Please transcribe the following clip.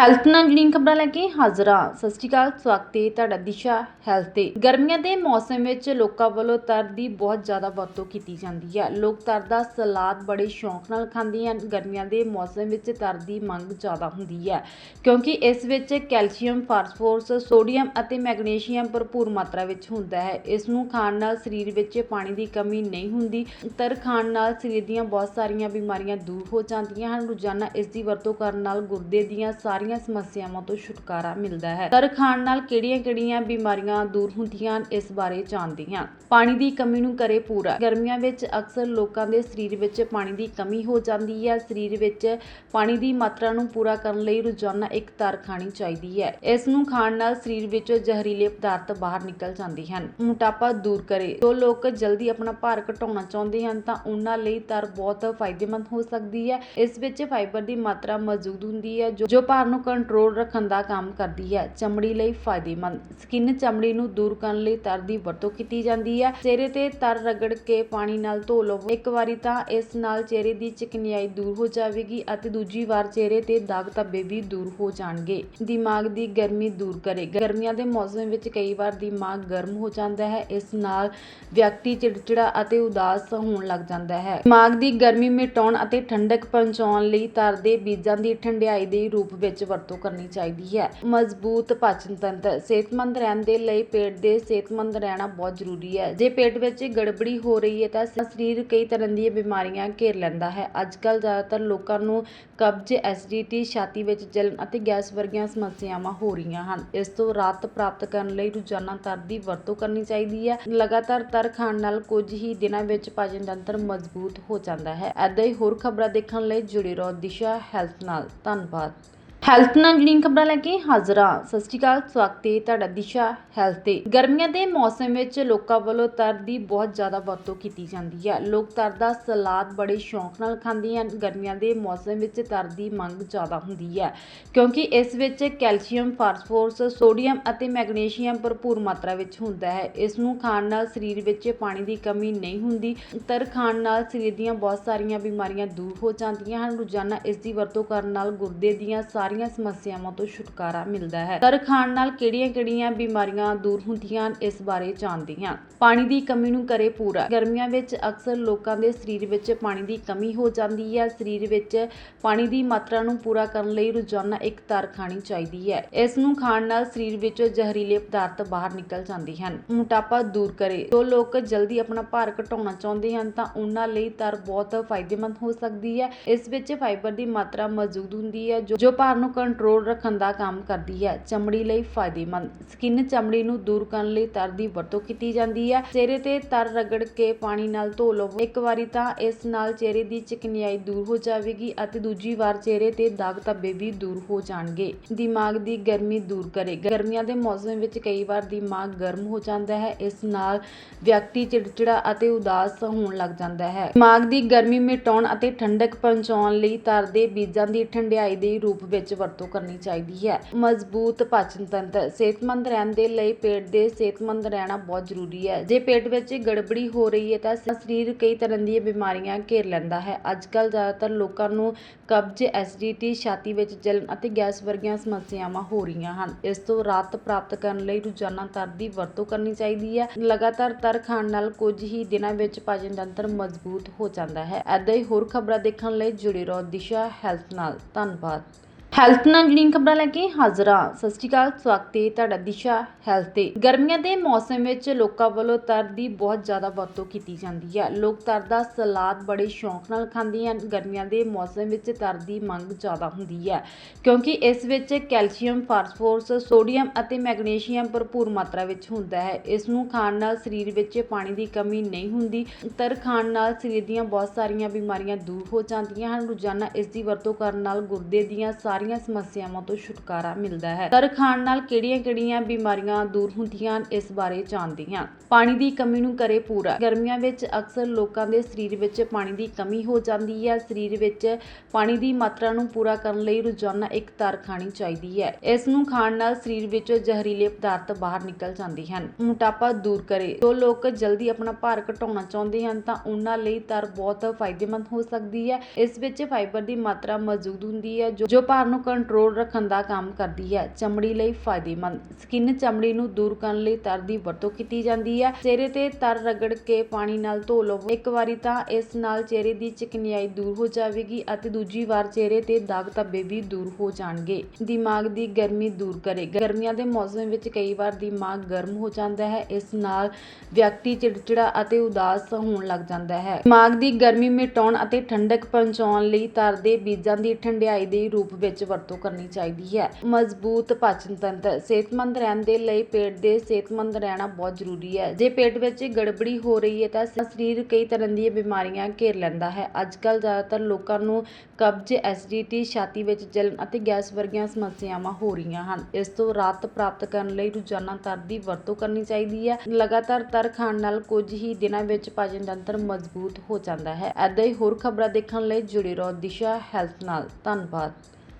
Health ਨਾਲ ਜੁੜੀਆਂ ਖਬਰਾਂ ਲੈ ਕੇ ਹਾਜ਼ਰ। ਹਾਂ ਸਤਿ ਸ਼੍ਰੀ ਅਕਾਲ, ਸਵਾਗਤ ਹੈ ਤੁਹਾਡਾ ਦਿਸ਼ਾ ਹੈਲਥ ਤੇ। ਗਰਮੀਆਂ ਦੇ ਮੌਸਮ ਵਿੱਚ ਲੋਕਾਂ ਵੱਲੋਂ ਤਰ ਦੀ ਬਹੁਤ ਜ਼ਿਆਦਾ ਵਰਤੋਂ ਕੀਤੀ ਜਾਂਦੀ ਹੈ। ਲੋਕ ਤਰ ਦਾ ਸਲਾਦ ਬੜੇ ਸ਼ੌਂਕ ਨਾਲ ਖਾਂਦੇ ਹਨ। ਗਰਮੀਆਂ ਦੇ ਮੌਸਮ ਵਿੱਚ ਤਰ ਦੀ ਮੰਗ ਜ਼ਿਆਦਾ ਹੁੰਦੀ ਹੈ, ਕਿਉਂਕਿ ਇਸ ਵਿੱਚ ਕੈਲਸ਼ੀਅਮ, ਫਾਸਫੋਰਸ, ਸੋਡੀਅਮ ਅਤੇ ਮੈਗਨੀਸ਼ੀਅਮ ਭਰਪੂਰ ਮਾਤਰਾ ਵਿੱਚ ਹੁੰਦਾ ਹੈ। ਇਸ ਨੂੰ ਖਾਣ ਨਾਲ ਸਰੀਰ ਵਿੱਚ ਪਾਣੀ ਦੀ ਕਮੀ ਨਹੀਂ ਹੁੰਦੀ। ਤਰ ਖਾਣ ਨਾਲ ਸਰੀਰ ਦੀਆਂ ਬਹੁਤ ਸਾਰੀਆਂ ਬਿਮਾਰੀਆਂ ਦੂਰ ਹੋ ਜਾਂਦੀਆਂ ਹਨ। ਰੋਜ਼ਾਨਾ ਇਸ ਦੀ ਵਰਤੋਂ ਕਰਨ ਨਾਲ ਗੁਰਦੇ ਦੀਆਂ ਸਾਰੀਆਂ ਸਮੱਸਿਆਵਾਂ ਤੋਂ ਛੁਟਕਾਰਾ ਮਿਲਦਾ ਹੈ। ਤਰ ਖਾਣ ਨਾਲ ਕਿਹੜੀਆਂ-ਕਿਹੜੀਆਂ ਬਿਮਾਰੀਆਂ ਦੂਰ ਹੁੰਦੀਆਂ ਹਨ, ਇਸ ਬਾਰੇ ਜਾਣਦੇ ਹਾਂ ਪਾਣੀ ਦੀ ਕਮੀ ਨੂੰ ਕਰੇ ਪੂਰਾ ਗਰਮੀਆਂ ਵਿੱਚ ਅਕਸਰ ਲੋਕਾਂ ਦੇ ਸਰੀਰ ਵਿੱਚ ਪਾਣੀ ਦੀ ਕਮੀ ਹੋ ਜਾਂਦੀ ਹੈ। ਸਰੀਰ ਵਿੱਚ ਪਾਣੀ ਦੀ ਮਾਤਰਾ ਨੂੰ ਪੂਰਾ ਕਰਨ ਲਈ ਰੋਜ਼ਾਨਾ ਇੱਕ ਤਰ ਖਾਣੀ ਚਾਹੀਦੀ ਹੈ। ਇਸ ਨੂੰ ਖਾਣ ਨਾਲ ਸਰੀਰ ਵਿੱਚੋਂ ਜ਼ਹਿਰੀਲੇ ਪਦਾਰਥ ਬਾਹਰ ਨਿਕਲ ਜਾਂਦੇ ਹਨ। ਮੋਟਾਪਾ ਦੂਰ ਕਰੇ। ਜੋ ਲੋਕ ਜਲਦੀ ਆਪਣਾ ਭਾਰ ਘਟਾਉਣਾ ਚਾਹੁੰਦੇ ਹਨ, ਤਾਂ ਉਹਨਾਂ ਲਈ ਤਰ ਬਹੁਤ ਫਾਇਦੇਮੰਦ ਹੋ ਸਕਦੀ ਹੈ। ਇਸ ਵਿੱਚ ਫਾਈਬਰ ਦੀ ਮਾਤਰਾ ਮੌਜੂਦ ਹੁੰਦੀ ਹੈ, ਜੋ ਜੋ ਭਾਰ ਨੂੰ ਕੰਟਰੋਲ ਰੱਖਣ ਦਾ ਕੰਮ ਕਰਦੀ ਹੈ। ਚਮੜੀ ਲਈ ਫਾਇਦੇਮੰਦ। ਸਕਿਨ ਚਮੜੀ ਨੂੰ ਦੂਰ ਕਰਨ ਲਈ ਤਰ ਦੀ ਵਰਤੋਂ ਕੀਤੀ ਜਾਂਦੀ ਹੈ। ਚਿਹਰੇ ਤੇ ਤਰ ਰਗੜ ਕੇ ਪਾਣੀ ਨਾਲ ਧੋ ਲਵੋ। ਇੱਕ ਵਾਰੀ ਤਾਂ ਇਸ ਨਾਲ ਚਿਹਰੇ ਦੀ ਚਿਕਨਾਈ ਦੂਰ ਹੋ ਜਾਵੇਗੀ ਅਤੇ ਦੂਜੀ ਵਾਰ ਚਿਹਰੇ ਤੇ ਦਾਗ ਧੱਬੇ ਵੀ ਦੂਰ ਹੋ ਜਾਣਗੇ। ਦਿਮਾਗ ਦੀ ਗਰਮੀ ਦੂਰ ਕਰੇ। ਗਰਮੀਆਂ ਦੇ ਮੌਸਮ ਵਿੱਚ ਕਈ ਵਾਰ ਦਿਮਾਗ ਗਰਮ ਹੋ ਜਾਂਦਾ ਹੈ। ਇਸ ਨਾਲ ਵਿਅਕਤੀ ਚਿੜਚਿੜਾ ਅਤੇ ਉਦਾਸ ਹੋਣ ਲੱਗ ਜਾਂਦਾ ਹੈ। ਦਿਮਾਗ ਦੀ ਗਰਮੀ ਮਿਟਾਉਣ ਅਤੇ ਠੰਡਕ ਪਹੁੰਚਾਉਣ ਲਈ ਤਰ ਦੇ ਬੀਜਾਂ ਦੀ ਠੰਡਿਆਈ ਦੇ ਰੂਪ ਵਿੱਚ ਵਰਤੋਂ ਕਰਨੀ ਚਾਹੀਦੀ ਹੈ। ਮਜ਼ਬੂਤ ਪਾਚਨ ਤੰਤਰ, ਸਿਹਤਮੰਦ ਰਹਿਣ ਦੇ ਲਈ ਪੇਟ ਦੇ ਸਿਹਤਮੰਦ ਰਹਿਣਾ ਬਹੁਤ ਜ਼ਰੂਰੀ ਹੈ। ਜੇ ਪੇਟ ਵਿੱਚ ਗੜਬੜੀ ਹੋ ਰਹੀ ਹੈ ਤਾਂ ਸਰੀਰ ਕਈ ਤਰ੍ਹਾਂ ਦੀਆਂ ਬਿਮਾਰੀਆਂ ਘੇਰ ਲੈਂਦਾ ਹੈ। ਅੱਜ ਕੱਲ੍ਹ ਜ਼ਿਆਦਾਤਰ ਲੋਕਾਂ ਨੂੰ ਕਬਜ਼, ਐਸਿਡਿਟੀ, ਛਾਤੀ ਵਿੱਚ ਜਲਨ ਅਤੇ ਗੈਸ ਵਰਗੀਆਂ ਸਮੱਸਿਆਵਾਂ ਹੋ ਰਹੀਆਂ ਹਨ। ਇਸ ਤੋਂ ਰਾਹਤ ਪ੍ਰਾਪਤ ਕਰਨ ਲਈ ਰੋਜ਼ਾਨਾ ਤਰ ਦੀ ਵਰਤੋਂ ਕਰਨੀ ਚਾਹੀਦੀ ਹੈ। ਲਗਾਤਾਰ ਤਰ ਖਾਣ ਨਾਲ ਕੁਝ ਹੀ ਦਿਨਾਂ ਵਿੱਚ ਪਾਚਨ ਤੰਤਰ ਮਜ਼ਬੂਤ ਹੋ ਜਾਂਦਾ ਹੈ। ਐਦਾਂ ਹੀ ਹੋਰ ਖਬਰਾਂ ਦੇਖਣ ਲਈ ਜੁੜੇ ਰਹੋ ਦਿਸ਼ਾ ਹੈਲਥ ਨਾਲ। ਧੰਨਵਾਦ। ਹੈਲਥ ਨਾਲ ਜੁੜੀਆਂ ਖਬਰਾਂ ਲੈ ਕੇ ਹਾਜ਼ਰ। ਹਾਂ ਸਤਿ ਸ਼੍ਰੀ ਅਕਾਲ, ਸਵਾਗਤ ਹੈ ਤੁਹਾਡਾ ਦਿਸ਼ਾ ਹੈਲਥ ਤੇ। ਗਰਮੀਆਂ ਦੇ ਮੌਸਮ ਵਿੱਚ ਲੋਕਾਂ ਵੱਲੋਂ ਤਰ ਦੀ ਬਹੁਤ ਜ਼ਿਆਦਾ ਵਰਤੋਂ ਕੀਤੀ ਜਾਂਦੀ ਹੈ। ਲੋਕ ਤਰ ਦਾ ਸਲਾਦ ਬੜੇ ਸ਼ੌਂਕ ਨਾਲ ਖਾਂਦੇ ਹਨ। ਗਰਮੀਆਂ ਦੇ ਮੌਸਮ ਵਿੱਚ ਤਰ ਦੀ ਮੰਗ ਜ਼ਿਆਦਾ ਹੁੰਦੀ ਹੈ। ਕਿਉਂਕਿ ਇਸ ਵਿੱਚ ਕੈਲਸ਼ੀਅਮ, ਫਾਸਫੋਰਸ, ਸੋਡੀਅਮ ਅਤੇ ਮੈਗਨੀਸ਼ੀਅਮ ਭਰਪੂਰ ਮਾਤਰਾ ਵਿੱਚ ਹੁੰਦਾ ਹੈ। ਇਸ ਨੂੰ ਖਾਣ ਨਾਲ ਸਰੀਰ ਵਿੱਚ ਪਾਣੀ ਦੀ ਕਮੀ ਨਹੀਂ ਹੁੰਦੀ। ਤਰ ਖਾਣ ਨਾਲ ਸਰੀਰ ਦੀਆਂ ਬਹੁਤ ਸਾਰੀਆਂ ਬਿਮਾਰੀਆਂ ਦੂਰ ਹੋ ਜਾਂਦੀਆਂ ਹਨ। ਰੋਜ਼ਾਨਾ ਇਸ ਦੀ ਵਰਤੋਂ ਕਰਨ ਨਾਲ ਗੁਰਦੇ ਦੀਆਂ ਸਾਰੀਆਂ ਸਮੱਸਿਆਵਾਂ ਤੋਂ ਛੁਟਕਾਰਾ ਮਿਲਦਾ ਹੈ। ਤਰ ਖਾਣ ਨਾਲ ਕਿਹੜੀਆਂ-ਕਿਹੜੀਆਂ ਬਿਮਾਰੀਆਂ ਦੂਰ ਹੁੰਦੀਆਂ ਹਨ, ਇਸ ਬਾਰੇ ਜਾਣਦੇ ਹਾਂ ਪਾਣੀ ਦੀ ਕਮੀ ਨੂੰ ਕਰੇ ਪੂਰਾ ਗਰਮੀਆਂ ਵਿੱਚ ਅਕਸਰ ਲੋਕਾਂ ਦੇ ਸਰੀਰ ਵਿੱਚ ਪਾਣੀ ਦੀ ਕਮੀ ਹੋ ਜਾਂਦੀ ਹੈ। ਸਰੀਰ ਵਿੱਚ ਪਾਣੀ ਦੀ ਮਾਤਰਾ ਨੂੰ ਪੂਰਾ ਕਰਨ ਲਈ ਰੋਜ਼ਾਨਾ ਇੱਕ ਤਰ ਖਾਣੀ ਚਾਹੀਦੀ ਹੈ। ਇਸ ਨੂੰ ਖਾਣ ਨਾਲ ਸਰੀਰ ਵਿੱਚੋਂ ਜ਼ਹਿਰੀਲੇ ਪਦਾਰਥ ਬਾਹਰ ਨਿਕਲ ਜਾਂਦੇ ਹਨ। ਮੋਟਾਪਾ ਦੂਰ ਕਰੇ। ਜੋ ਲੋਕ ਜਲਦੀ ਆਪਣਾ ਭਾਰ ਘਟਾਉਣਾ ਚਾਹੁੰਦੇ ਹਨ, ਤਾਂ ਉਹਨਾਂ ਲਈ ਤਰ ਬਹੁਤ ਫਾਇਦੇਮੰਦ ਹੋ ਸਕਦੀ ਹੈ। ਇਸ ਵਿੱਚ ਫਾਈਬਰ ਦੀ ਮਾਤਰਾ ਮੌਜੂਦ ਹੁੰਦੀ ਹੈ, ਜੋ ਜੋ ਭਾਰ ਨੂੰ ਕੰਟਰੋਲ ਰੱਖਣ ਦਾ ਕੰਮ ਕਰਦੀ ਹੈ। ਚਮੜੀ ਲਈ ਫਾਇਦੇਮੰਦ। ਸਕਿਨ ਚਮੜੀ ਨੂੰ ਦੂਰ ਕਰਨ ਲਈ ਤਰ ਦੀ ਵਰਤੋਂ ਕੀਤੀ ਜਾਂਦੀ ਹੈ। ਚਿਹਰੇ ਤੇ ਤਰ ਰਗੜ ਕੇ ਪਾਣੀ ਨਾਲ ਧੋ ਲਵੋ। ਇੱਕ ਵਾਰੀ ਤਾਂ ਇਸ ਨਾਲ ਚਿਹਰੇ ਦੀ ਚਿਕਨਾਈ ਦੂਰ ਹੋ ਜਾਵੇਗੀ ਅਤੇ ਦੂਜੀ ਵਾਰ ਚਿਹਰੇ ਤੇ ਦਾਗ ਧੱਬੇ ਵੀ ਦੂਰ ਹੋ ਜਾਣਗੇ। ਦਿਮਾਗ ਦੀ ਗਰਮੀ ਦੂਰ ਕਰੇ। ਗਰਮੀਆਂ ਦੇ ਮੌਸਮ ਵਿੱਚ ਕਈ ਵਾਰ ਦਿਮਾਗ ਗਰਮ ਹੋ ਜਾਂਦਾ ਹੈ। ਇਸ ਨਾਲ ਵਿਅਕਤੀ ਚਿੜਚਿੜਾ ਅਤੇ ਉਦਾਸ ਹੋਣ ਲੱਗ ਜਾਂਦਾ ਹੈ। ਦਿਮਾਗ ਦੀ ਗਰਮੀ ਮਿਟਾਉਣ ਅਤੇ ਠੰਡਕ ਪਹੁੰਚਾਉਣ ਲਈ ਤਰ ਦੇ ਬੀਜਾਂ ਦੀ ਠੰਡਿਆਈ ਦੇ ਰੂਪ ਵਿੱਚ ਵਰਤੋਂ ਕਰਨੀ ਚਾਹੀਦੀ ਹੈ। ਮਜ਼ਬੂਤ ਪਾਚਨ ਤੰਤਰ, ਸਿਹਤਮੰਦ ਰਹਿਣ ਦੇ ਲਈ ਪੇਟ ਦੇ ਸਿਹਤਮੰਦ ਰਹਿਣਾ ਬਹੁਤ ਜ਼ਰੂਰੀ ਹੈ। ਜੇ ਪੇਟ ਵਿੱਚ ਗੜਬੜੀ ਹੋ ਰਹੀ ਹੈ ਤਾਂ ਸਰੀਰ ਕਈ ਤਰ੍ਹਾਂ ਦੀਆਂ ਬਿਮਾਰੀਆਂ ਘੇਰ ਲੈਂਦਾ ਹੈ। ਅੱਜ ਕੱਲ੍ਹ ਜ਼ਿਆਦਾਤਰ ਲੋਕਾਂ ਨੂੰ ਕਬਜ਼, ਐਸਿਡਿਟੀ, ਛਾਤੀ ਵਿੱਚ ਜਲਨ ਅਤੇ ਗੈਸ ਵਰਗੀਆਂ ਸਮੱਸਿਆਵਾਂ ਹੋ ਰਹੀਆਂ ਹਨ। ਇਸ ਤੋਂ ਰਾਹਤ ਪ੍ਰਾਪਤ ਕਰਨ ਲਈ ਰੋਜ਼ਾਨਾ ਤਰ ਦੀ ਵਰਤੋਂ ਕਰਨੀ ਚਾਹੀਦੀ ਹੈ। ਲਗਾਤਾਰ ਤਰ ਖਾਣ ਨਾਲ ਕੁਝ ਹੀ ਦਿਨਾਂ ਵਿੱਚ ਪਾਚਨ ਤੰਤਰ ਮਜ਼ਬੂਤ ਹੋ ਜਾਂਦਾ ਹੈ। ਐਦਾਂ ਹੀ ਹੋਰ ਖਬਰਾਂ ਦੇਖਣ ਲਈ ਜੁੜੇ ਰਹੋ ਦਿਸ਼ਾ ਹੈਲਥ ਨਾਲ। ਧੰਨਵਾਦ। ਹੈਲਥ ਨਾਲ ਜੁੜੀਆਂ ਖਬਰਾਂ ਲੈ ਕੇ ਹਾਜ਼ਰ। ਹਾਂ ਸਤਿ ਸ਼੍ਰੀ ਅਕਾਲ, ਸਵਾਗਤ ਹੈ ਤੁਹਾਡਾ ਦਿਸ਼ਾ ਹੈਲਥ ਤੇ। ਗਰਮੀਆਂ ਦੇ ਮੌਸਮ ਵਿੱਚ ਲੋਕਾਂ ਵੱਲੋਂ ਤਰ ਦੀ ਬਹੁਤ ਜ਼ਿਆਦਾ ਵਰਤੋਂ ਕੀਤੀ ਜਾਂਦੀ ਹੈ। ਲੋਕ ਤਰ ਦਾ ਸਲਾਦ ਬੜੇ ਸ਼ੌਂਕ ਨਾਲ ਖਾਂਦੇ ਹਨ। ਗਰਮੀਆਂ ਦੇ ਮੌਸਮ ਵਿੱਚ ਤਰ ਦੀ ਮੰਗ ਜ਼ਿਆਦਾ ਹੁੰਦੀ ਹੈ। ਕਿਉਂਕਿ ਇਸ ਵਿੱਚ ਕੈਲਸ਼ੀਅਮ, ਫਾਸਫੋਰਸ, ਸੋਡੀਅਮ ਅਤੇ ਮੈਗਨੀਸ਼ੀਅਮ ਭਰਪੂਰ ਮਾਤਰਾ ਵਿੱਚ ਹੁੰਦਾ ਹੈ। ਇਸ ਨੂੰ ਖਾਣ ਨਾਲ ਸਰੀਰ ਵਿੱਚ ਪਾਣੀ ਦੀ ਕਮੀ ਨਹੀਂ ਹੁੰਦੀ। ਤਰ ਖਾਣ ਨਾਲ ਸਰੀਰ ਦੀਆਂ ਬਹੁਤ ਸਾਰੀਆਂ ਬਿਮਾਰੀਆਂ ਦੂਰ ਹੋ ਜਾਂਦੀਆਂ ਹਨ। ਰੋਜ਼ਾਨਾ ਇਸ ਦੀ ਵਰਤੋਂ ਕਰਨ ਨਾਲ ਗੁਰਦੇ ਦੀਆਂ ਸਾਰੀਆਂ ਸਮੱਸਿਆਵਾਂ ਤੋਂ ਛੁਟਕਾਰਾ ਮਿਲਦਾ ਹੈ। ਤਰ ਖਾਣ ਨਾਲ ਕਿਹੜੀਆਂ-ਕਿਹੜੀਆਂ ਬਿਮਾਰੀਆਂ ਦੂਰ ਹੁੰਦੀਆਂ ਹਨ, ਇਸ ਬਾਰੇ ਜਾਣਦੇ ਹਾਂ ਪਾਣੀ ਦੀ ਕਮੀ ਨੂੰ ਕਰੇ ਪੂਰਾ। ਗਰਮੀਆਂ ਵਿੱਚ ਅਕਸਰ ਲੋਕਾਂ ਦੇ ਸਰੀਰ ਵਿੱਚ ਪਾਣੀ ਦੀ ਕਮੀ ਹੋ ਜਾਂਦੀ ਹੈ। ਸਰੀਰ ਵਿੱਚ ਪਾਣੀ ਦੀ ਮਾਤਰਾ ਨੂੰ ਪੂਰਾ ਕਰਨ ਲਈ ਰੋਜ਼ਾਨਾ ਇੱਕ ਤਰ ਖਾਣੀ ਚਾਹੀਦੀ ਹੈ। ਇਸ ਨੂੰ ਖਾਣ ਨਾਲ ਸਰੀਰ ਵਿੱਚੋਂ ਜ਼ਹਿਰੀਲੇ ਪਦਾਰਥ ਬਾਹਰ ਨਿਕਲ ਜਾਂਦੇ ਹਨ। ਮੋਟਾਪਾ ਦੂਰ ਕਰੇ। ਜੋ ਲੋਕ ਜਲਦੀ ਆਪਣਾ ਭਾਰ ਘਟਾਉਣਾ ਚਾਹੁੰਦੇ ਹਨ, ਤਾਂ ਉਹਨਾਂ ਲਈ ਤਰ ਬਹੁਤ ਫਾਇਦੇਮੰਦ ਹੋ ਸਕਦੀ ਹੈ। ਇਸ ਵਿੱਚ ਫਾਈਬਰ ਦੀ ਮਾਤਰਾ ਮੌਜੂਦ ਹੁੰਦੀ ਹੈ ਜੋ ਜੋ ਭਾਰ ਨੂੰ ਕੰਟਰੋਲ ਰੱਖਣ ਦਾ ਕੰਮ ਕਰਦੀ ਹੈ। ਚਮੜੀ ਲਈ ਫਾਇਦੇਮੰਦ। ਸਕਿਨ ਚਮੜੀ ਨੂੰ ਦੂਰ ਕਰਨ ਲਈ ਤਰ ਦੀ ਵਰਤੋਂ ਕੀਤੀ ਜਾਂਦੀ ਹੈ। ਚਿਹਰੇ ਤੇ ਤਰ ਰਗੜ ਕੇ ਪਾਣੀ ਨਾਲ ਧੋ ਲਵੋ। ਇੱਕ ਵਾਰੀ ਤਾਂ ਇਸ ਨਾਲ ਚਿਹਰੇ ਦੀ ਚਿਕਨਾਈ ਦੂਰ ਹੋ ਜਾਵੇਗੀ ਅਤੇ ਦੂਜੀ ਵਾਰ ਚਿਹਰੇ ਤੇ ਦਾਗ ਧੱਬੇ ਵੀ ਦੂਰ ਹੋ ਜਾਣਗੇ। ਦਿਮਾਗ ਦੀ ਗਰਮੀ ਦੂਰ ਕਰੇ। ਗਰਮੀਆਂ ਦੇ ਮੌਸਮ ਵਿੱਚ ਕਈ ਵਾਰ ਦਿਮਾਗ ਗਰਮ ਹੋ ਜਾਂਦਾ ਹੈ। ਇਸ ਨਾਲ ਵਿਅਕਤੀ ਚਿੜਚਿੜਾ ਅਤੇ ਉਦਾਸ ਹੋਣ ਲੱਗ ਜਾਂਦਾ ਹੈ। ਦਿਮਾਗ ਦੀ ਗਰਮੀ ਮਿਟਾਉਣ ਅਤੇ ਠੰਡਕ ਪਹੁੰਚਾਉਣ ਲਈ ਤਰ ਦੇ ਬੀਜਾਂ ਦੀ ਠੰਡਿਆਈ ਦੇ ਰੂਪ ਵਿੱਚ ਵਰਤੋਂ ਕਰਨੀ ਚਾਹੀਦੀ ਹੈ। ਮਜ਼ਬੂਤ ਪਾਚਨ ਤੰਤਰ, ਸਿਹਤਮੰਦ ਰਹਿਣ ਦੇ ਲਈ ਪੇਟ ਦੇ ਸਿਹਤਮੰਦ ਰਹਿਣਾ ਬਹੁਤ ਜ਼ਰੂਰੀ ਹੈ। ਜੇ ਪੇਟ ਵਿੱਚ ਗੜਬੜੀ ਹੋ ਰਹੀ ਹੈ ਤਾਂ ਸਰੀਰ ਕਈ ਤਰ੍ਹਾਂ ਦੀਆਂ ਬਿਮਾਰੀਆਂ ਘੇਰ ਲੈਂਦਾ ਹੈ। ਅੱਜ ਕੱਲ੍ਹ ਜ਼ਿਆਦਾਤਰ ਲੋਕਾਂ ਨੂੰ ਕਬਜ਼, ਐਸਿਡਿਟੀ, ਛਾਤੀ ਵਿੱਚ ਜਲਨ ਅਤੇ ਗੈਸ ਵਰਗੀਆਂ ਸਮੱਸਿਆਵਾਂ ਹੋ ਰਹੀਆਂ ਹਨ। ਇਸ ਤੋਂ ਰਾਹਤ ਪ੍ਰਾਪਤ ਕਰਨ ਲਈ ਰੋਜ਼ਾਨਾ ਤਰ ਦੀ ਵਰਤੋਂ ਕਰਨੀ ਚਾਹੀਦੀ ਹੈ। ਲਗਾਤਾਰ ਤਰ ਖਾਣ ਨਾਲ ਕੁਝ ਹੀ ਦਿਨਾਂ ਵਿੱਚ ਪਾਚਨ ਤੰਤਰ ਮਜ਼ਬੂਤ ਹੋ ਜਾਂਦਾ ਹੈ। ਐਦਾਂ ਹੀ ਹੋਰ ਖਬਰਾਂ ਦੇਖਣ ਲਈ ਜੁੜੇ ਰਹੋ ਦਿਸ਼ਾ ਹੈਲਥ ਨਾਲ। ਧੰਨਵਾਦ।